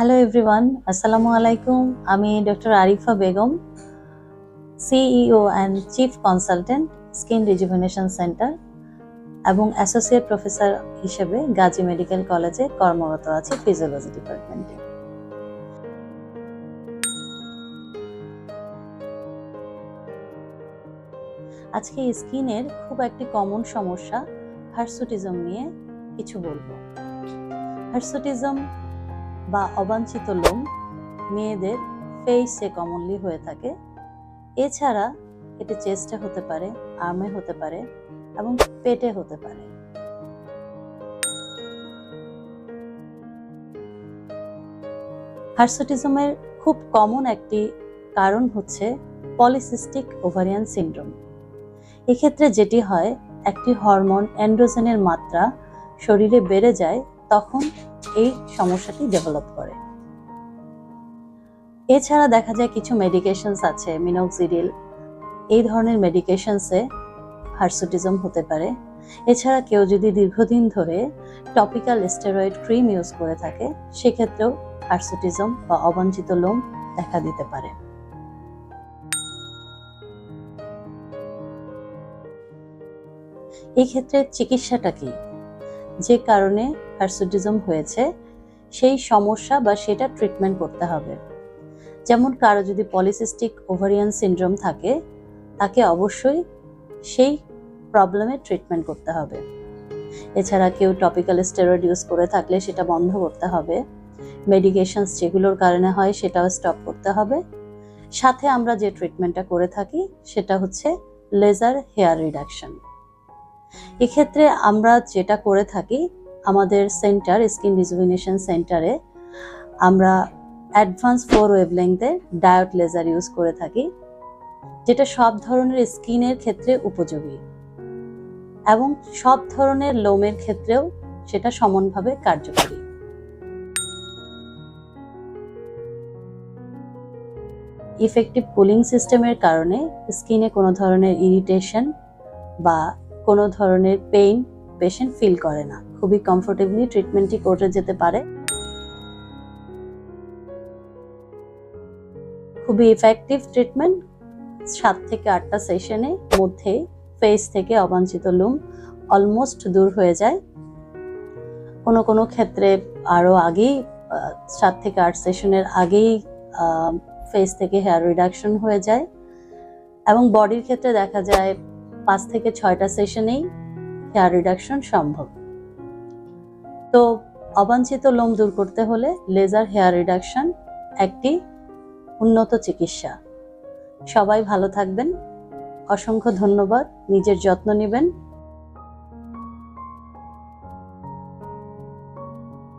Everyone আসসালামু আলাইকুম আমি doctor Arifa Begum CEO and chief consultant skin rejuvenation centre এবং অ্যাসোসিয়েট প্রফেসর হিসেবে গাজী মেডিকেল কলেজে কর্মরত আছি ফিজিওলজি ডিপার্টমেন্টে আজকে স্কিনের খুব একটি কমন সমস্যা হার্সুটিজম নিয়ে কিছু বলব। হার্সুটিজম বা অবাঞ্ছিত লোম মেয়েদের ফেইসে কমনলি হয়ে থাকে। এছাড়া এটি চেস্টে হতে পারে আর্মে হতে পারে এবং পেটে হতে পারে। হার্সোটিজমের খুব কমন একটি কারণ হচ্ছে পলিসিস্টিক ওভারিয়ান সিন্ড্রোম এক্ষেত্রে যেটি হয়, একটি হরমোন অ্যান্ড্রোজেনের মাত্রা শরীরে বেড়ে যায়, তখন এই সমস্যাটি ডেভেলপ করে। এছাড়া দেখা যায় কিছু মেডিকেশনস আছে মিনোক্সিডিল এই ধরনের মেডিকেশনসে হার্সুটিজম হতে পারে। এছাড়া কেউ যদি দীর্ঘদিন ধরে টপিক্যাল স্টেরয়েড ক্রিম ইউজ করে থাকে, সেক্ষেত্রেও হার্সুটিজম বা অবাঞ্ছিত লোম দেখা দিতে পারে। এই ক্ষেত্রে চিকিৎসাটা কি? যে কারণে হার্সুটিজম হয়েছে, সেই সমস্যা বা সেটা ট্রিটমেন্ট করতে হবে। যেমন কারও যদি পলিসিস্টিক ওভারিয়ান সিন্ড্রোম থাকে, তাকে অবশ্যই সেই প্রবলেমের ট্রিটমেন্ট করতে হবে। এছাড়া কেউ টপিক্যাল স্টেরয়েড ইউজ করে থাকলে সেটা বন্ধ করতে হবে। মেডিকেশনস যেগুলোর কারণে হয় সেটাও স্টপ করতে হবে। সাথে আমরা যে ট্রিটমেন্টটা করে থাকি, সেটা হচ্ছে লেজার হেয়ার রিডাকশন এক্ষেত্রে আমরা যেটা করে থাকি আমাদের সেন্টার স্কিন রিজুভিনেশন সেন্টারে আমরা অ্যাডভান্স ফোর ওয়েভলেংথের ডায়োট লেজার ইউজ করে থাকি, যেটা সব ধরনের স্কিনের ক্ষেত্রে উপযোগী এবং সব ধরনের লোমের ক্ষেত্রেও সেটা সমানভাবে কার্যকরী। ইফেক্টিভ কুলিং সিস্টেমের কারণে স্কিনে কোনো ধরনের ইরিটেশন বা কোনো ধরনের পেইন পেশেন্ট ফিল করে না। খুবই কমফোর্টেবলি ট্রিটমেন্টটি করে যেতে পারে। খুবই ইফেক্টিভ ট্রিটমেন্ট সাত থেকে আটটা সেশনের মধ্যে ফেস থেকে অবাঞ্ছিত লুম অলমোস্ট দূর হয়ে যায়। কোনো কোনো ক্ষেত্রে আরও আগেই সাত থেকে আট সেশনের আগেই ফেস থেকে হেয়ার রিডাকশন হয়ে যায়। এবং বডির ক্ষেত্রে দেখা যায় পাঁচ থেকে ছয়টা সেশনেই হেয়ার রিডাকশন সম্ভব। তো অবাঞ্ছিত লোম দূর করতে হলে লেজার হেয়ার রিডাকশন একটি উন্নত চিকিৎসা। সবাই ভালো থাকবেন। অসংখ্য ধন্যবাদ। নিজের যত্ন নেবেন।